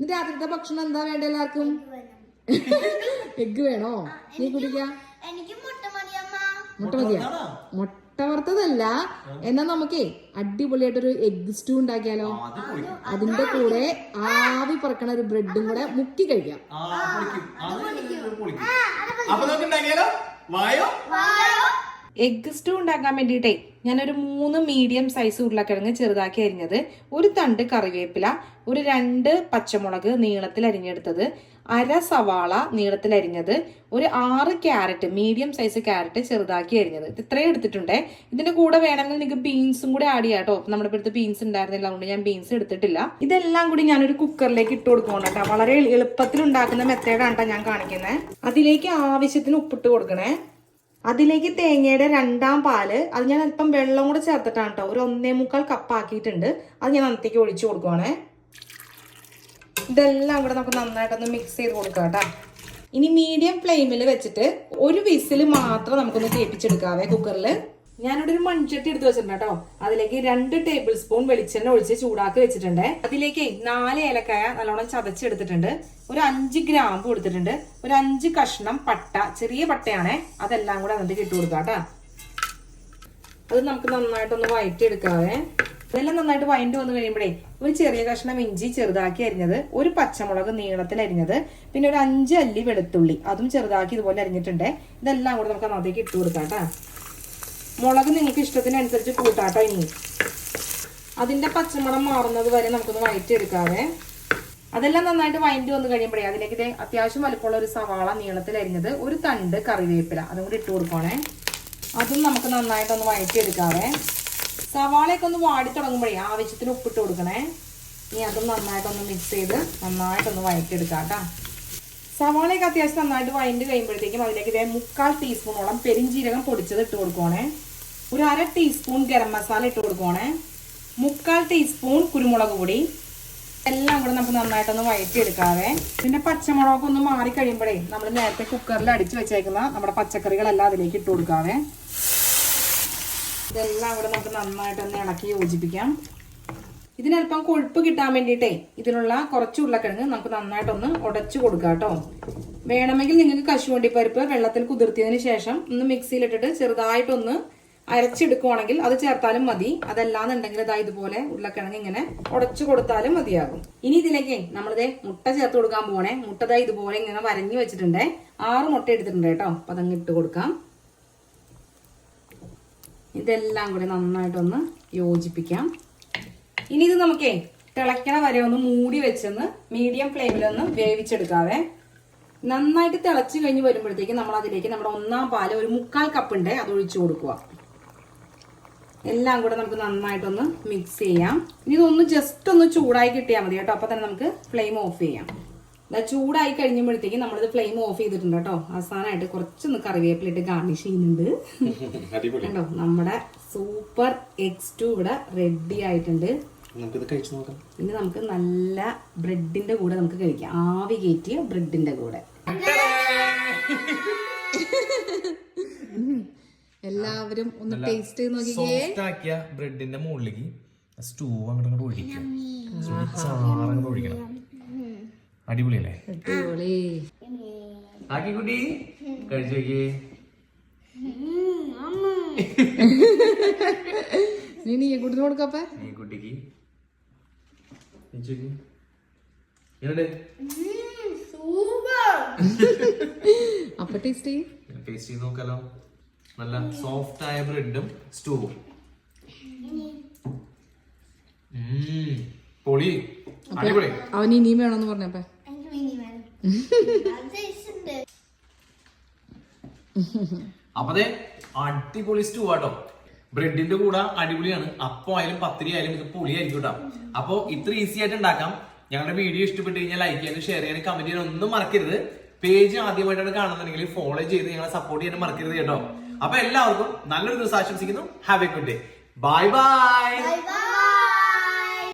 ഇന്ന് രാത്രിത്തെ ഭക്ഷണം എന്താ വേണ്ട എല്ലാവർക്കും? എഗ് വേണോ. നീ കുടിക്ക? മുട്ട മതിയാ മുട്ട വറുത്തതല്ല. എന്നാ നമുക്കേ അടിപൊളിയായിട്ടൊരു എഗ് സ്റ്റൂ ഉണ്ടാക്കിയാലോ? അതിന്റെ കൂടെ ആവി പറക്കണ ഒരു ബ്രെഡും കൂടെ മുക്കി കഴിക്കാം. അപ്പൊ നമുക്ക് ഉണ്ടാക്കിയാലോ വായോ? എഗ് സ്റ്റൂ ഉണ്ടാക്കാൻ വേണ്ടിയിട്ടേ ഞാനൊരു മൂന്ന് മീഡിയം സൈസ് ഉരുളക്കിഴങ്ങ് ചെറുതാക്കി അരിഞ്ഞത് ഒരു തണ്ട് കറിവേപ്പില ഒരു രണ്ട് പച്ചമുളക് നീളത്തിൽ അരിഞ്ഞെടുത്തത് അര സവാള നീളത്തിൽ അരിഞ്ഞത് ഒരു ആറ് ക്യാരറ്റ് മീഡിയം സൈസ് ക്യാരറ്റ് ചെറുതാക്കി അരിഞ്ഞത്. ഇത് ഇത്രയും എടുത്തിട്ടുണ്ടേ. ഇതിന്റെ കൂടെ വേണമെങ്കിൽ നിങ്ങൾക്ക് ബീൻസും കൂടെ ആഡ് ചെയ്യാം കേട്ടോ നമ്മുടെ അടുത്ത് ബീൻസ് ഉണ്ടായിരുന്നില്ല അതുകൊണ്ട് ഞാൻ ബീൻസ് എടുത്തിട്ടില്ല. ഇതെല്ലാം കൂടി ഞാനൊരു കുക്കറിലേക്ക് ഇട്ട് കൊടുക്കണം കേട്ടോ. വളരെ എളുപ്പത്തിൽ ഉണ്ടാക്കുന്ന മെത്തേഡാണ് കേട്ടോ ഞാൻ കാണിക്കുന്നത് അതിലേക്ക് ആവശ്യത്തിന് ഉപ്പിട്ട് കൊടുക്കണേ. അതിലേക്ക് തേങ്ങയുടെ രണ്ടാം പാൽ അത് ഞാൻ അല്പം വെള്ളം കൂടെ ചേർത്തിട്ടാണ് കേട്ടോ ഒരു ഒന്നേ മുക്കാൽ കപ്പ് ആക്കിയിട്ടുണ്ട്. അത് ഞാൻ അന്നത്തേക്ക് ഒഴിച്ചു കൊടുക്കുവാണേ. ഇതെല്ലാം കൂടെ നമുക്ക് നന്നായിട്ടൊന്ന് മിക്സ് ചെയ്ത് കൊടുക്കാം കേട്ടോ. ഇനി മീഡിയം ഫ്ലെയിമിൽ വെച്ചിട്ട് ഒരു വിസിൽ മാത്രം നമുക്കൊന്ന് കേൾപ്പിച്ചെടുക്കാവേ കുക്കറിൽ ഞാനിവിടെ ഒരു മൺചട്ടി എടുത്ത് വെച്ചിട്ടുണ്ട് കേട്ടോ. അതിലേക്ക് രണ്ട് ടേബിൾ സ്പൂൺ വെളിച്ചെണ്ണ ഒഴിച്ച് ചൂടാക്കി വെച്ചിട്ടുണ്ട്. അതിലേക്ക് നാല് ഏലക്കായ നല്ലോണം ചതച്ചെടുത്തിട്ടുണ്ട്. ഒരു അഞ്ച് ഗ്രാമ്പ് കൊടുത്തിട്ടുണ്ട് ഒരു അഞ്ച് കഷ്ണം പട്ട ചെറിയ പട്ടയാണേ. അതെല്ലാം കൂടെ അതിന്റെ ഇട്ട് കൊടുക്കാം കേട്ടോ. അത് നമുക്ക് നന്നായിട്ടൊന്ന് വയറ്റിയെടുക്കാവേ. ഇതെല്ലാം നന്നായിട്ട് വഴണ്ടി വന്നു കഴിയുമ്പോഴേ ഒരു ചെറിയ കഷ്ണം ഇഞ്ചി ചെറുതാക്കി അരിഞ്ഞത് ഒരു പച്ചമുളക് നീളത്തിൽ അരിഞ്ഞത് പിന്നെ ഒരു അഞ്ച് അല്ലി വെളുത്തുള്ളി അതും ചെറുതാക്കി ഇതുപോലെ അരിഞ്ഞിട്ടുണ്ട്. ഇതെല്ലാം കൂടെ നമുക്ക് അതിനകത്തേക്ക് ഇട്ട് കൊടുക്കാം കേട്ടോ. മുളക് നിങ്ങൾക്ക് ഇഷ്ടത്തിനനുസരിച്ച് കൂട്ടാട്ടോ ഇനി. അതിന്റെ പച്ചമണം മാറുന്നത് വരെ നമുക്കൊന്ന് വഴറ്റിയെടുക്കാവേ അതെല്ലാം നന്നായിട്ട് വൈൻഡ് വന്നു കഴിയുമ്പോഴേ അതിലേക്ക് അത്യാവശ്യം വലുപ്പമുള്ള ഒരു സവാള നീളത്തിൽ അരിഞ്ഞത് ഒരു തണ്ട് കറിവേപ്പില അതും കൂടി ഇട്ട് കൊടുക്കണേ അതും നമുക്ക് നന്നായിട്ടൊന്ന് വഴറ്റിയെടുക്കാവേ സവാളയൊക്കെ ഒന്ന് വാടി തുടങ്ങുമ്പോഴേ ആവശ്യത്തിന് ഉപ്പിട്ട് കൊടുക്കണേ. ഇനി അതും നന്നായിട്ടൊന്ന് മിക്സ് ചെയ്ത് നന്നായിട്ടൊന്ന് വഴറ്റിയെടുക്കാം കേട്ടോ സവാളയൊക്കെ അത്യാവശ്യം നന്നായിട്ട് വഴണ്ട് കഴിയുമ്പോഴത്തേക്കും അതിലേക്ക് ഇതേ മുക്കാൽ ടീസ്പൂണോളം പെരിഞ്ചീരകം പൊടിച്ചത് ഇട്ട് കൊടുക്കണേ ഒരു അര ടീസ്പൂൺ ഗരം മസാല ഇട്ട് കൊടുക്കണേ മുക്കാൽ ടീസ്പൂൺ കുരുമുളക് പൊടി. എല്ലാം കൂടെ നമുക്ക് നന്നായിട്ടൊന്ന് വഴറ്റിയെടുക്കാവേ പിന്നെ പച്ചമുളകൊക്കെ ഒന്ന് മാറി കഴിയുമ്പോഴേ നമ്മൾ നേരത്തെ കുക്കറിൽ അടിച്ചു വെച്ചേക്കുന്ന നമ്മുടെ പച്ചക്കറികളെല്ലാം അതിലേക്ക് ഇട്ട് കൊടുക്കാവേ. ഇതെല്ലാം കൂടെ നമുക്ക് നന്നായിട്ടൊന്ന് ഇളക്കി യോജിപ്പിക്കാം. ഇതിനല്പം കൊഴുപ്പ് കിട്ടാൻ വേണ്ടിയിട്ടേ ഇതിനുള്ള കുറച്ച് ഉരുളക്കിഴങ്ങ് നമുക്ക് നന്നായിട്ടൊന്ന് ഉടച്ചു കൊടുക്കാം കേട്ടോ. വേണമെങ്കിൽ നിങ്ങൾക്ക് കശുവണ്ടി പരിപ്പ് വെള്ളത്തിൽ കുതിർത്തിയതിന് ശേഷം ഒന്ന് മിക്സിയിലിട്ടിട്ട് ചെറുതായിട്ടൊന്ന് അരച്ചെടുക്കുവാണെങ്കിൽ അത് ചേർത്താലും മതി. അതല്ലാന്നുണ്ടെങ്കിൽ ഇതാ ഇതുപോലെ ഉരുളക്കിഴങ്ങ് ഇങ്ങനെ ഉടച്ചു കൊടുത്താലും മതിയാകും. ഇനി ഇതിലേക്ക് നമ്മളിതേ മുട്ട ചേർത്ത് കൊടുക്കാൻ പോണേ മുട്ട ദാ ഇതുപോലെ ഇങ്ങനെ വരഞ്ഞു വെച്ചിട്ടുണ്ടേ. ആറ് മുട്ട എടുത്തിട്ടുണ്ട് കേട്ടോ. അപ്പൊ അതങ്ങ് ഇട്ട് കൊടുക്കാം. ഇതെല്ലാം കൂടി നന്നായിട്ടൊന്ന് യോജിപ്പിക്കാം. ഇനി ഇത് നമുക്കേ തിളയ്ക്കണ വരെ ഒന്ന് മൂടി വെച്ചൊന്ന് മീഡിയം ഫ്ലെയിമിൽ ഒന്ന് വേവിച്ചെടുക്കാവേ. നന്നായിട്ട് തിളച്ച് കഴിഞ്ഞ് വരുമ്പോഴത്തേക്ക് നമ്മൾ അതിലേക്ക് നമ്മുടെ ഒന്നാം പാൽ ഒരു മുക്കാൽ കപ്പ് ഉണ്ട് അത് ഒഴിച്ചു കൊടുക്കുക. എല്ലാം കൂടെ നമുക്ക് നന്നായിട്ടൊന്ന് മിക്സ് ചെയ്യാം. ഇനി ഇതൊന്ന് ജസ്റ്റ് ഒന്ന് ചൂടായി കിട്ടിയാൽ മതി കേട്ടോ അപ്പൊ തന്നെ നമുക്ക് ഫ്ലെയിം ഓഫ് ചെയ്യാം. ചൂടായി കഴിഞ്ഞപ്പോഴത്തേക്ക് നമ്മളിത് ഫ്ലെയിം ഓഫ് ചെയ്തിട്ടുണ്ട് കേട്ടോ. അവസാനമായിട്ട് കുറച്ചൊന്ന് കറിവേപ്പിലിട്ട് ഗാർണിഷ് ചെയ്യുന്നുണ്ട്. കേട്ടോ നമ്മുടെ സൂപ്പർ എക്സ് ടു ഇവിടെ റെഡി ആയിട്ടുണ്ട്. നമുക്കിത് കഴിച്ചു നോക്കാം. ഇനി നമുക്ക് നല്ല ബ്രെഡിന്റെ കൂടെ നമുക്ക് കഴിക്കാം. ആവി കയറ്റിയ ബ്രെഡിന്റെ കൂടെ. എല്ലാവരും ഒന്ന് ടേസ്റ്റ് ആക്കിയ ബ്രെഡിന്റെ മുകളിലേക്ക് സ്റ്റൂ അങ്ങോട്ട് അങ്ങോട്ട് ഒഴിക്കാം. ചാറങ്ങോട്ട് ഒഴിക്കണം. അടിപൊളിയല്ലേ? അടിപൊളി. ആക്കി കുട്ടി കഴിച്ചു നോക്കിയേ. നീ നീ കുട്ടിന് കൊടുക്കപ്പ ഈ കുട്ടിക്ക് അപ്പൊ ടേസ്റ്റ് ടേസ്റ്റ് ചെയ്ത് നോക്കാലോ. നല്ല സോഫ്റ്റ് ആയ ബ്രെഡും സ്റ്റൂവും. പൊളി. അടിപൊളി. അവൻ ഇനിയും വേണമെന്ന് പറഞ്ഞപ്പേ. അപ്പതേ അടിപൊളി സ്റ്റൂ ആട്ടോ ബ്രെഡിന്റെ കൂടെ അടിപൊളിയാണ്. അപ്പം ആയാലും പത്തിരി ആയാലും ഇത് പൊളിയായിരിക്കും കേട്ടോ. അപ്പൊ ഇത്ര ഈസി ആയിട്ട് ഉണ്ടാക്കാം. ഞങ്ങളുടെ വീഡിയോ ഇഷ്ടപ്പെട്ട് കഴിഞ്ഞാൽ ലൈക്ക് ചെയ്യാനും ഷെയർ ചെയ്യാനും കമന്റ് ചെയ്യാനും ഒന്നും മറക്കരുത്. പേജ് ആദ്യമായിട്ടാണ് കാണുന്നുണ്ടെങ്കിൽ ഫോളോ ചെയ്ത് ഞങ്ങളെ സപ്പോർട്ട് ചെയ്യാനും മറക്കരുത് കേട്ടോ. അപ്പൊ എല്ലാവർക്കും നല്ലൊരു ദിവസം ആശംസിക്കുന്നു. Have a good day bye bye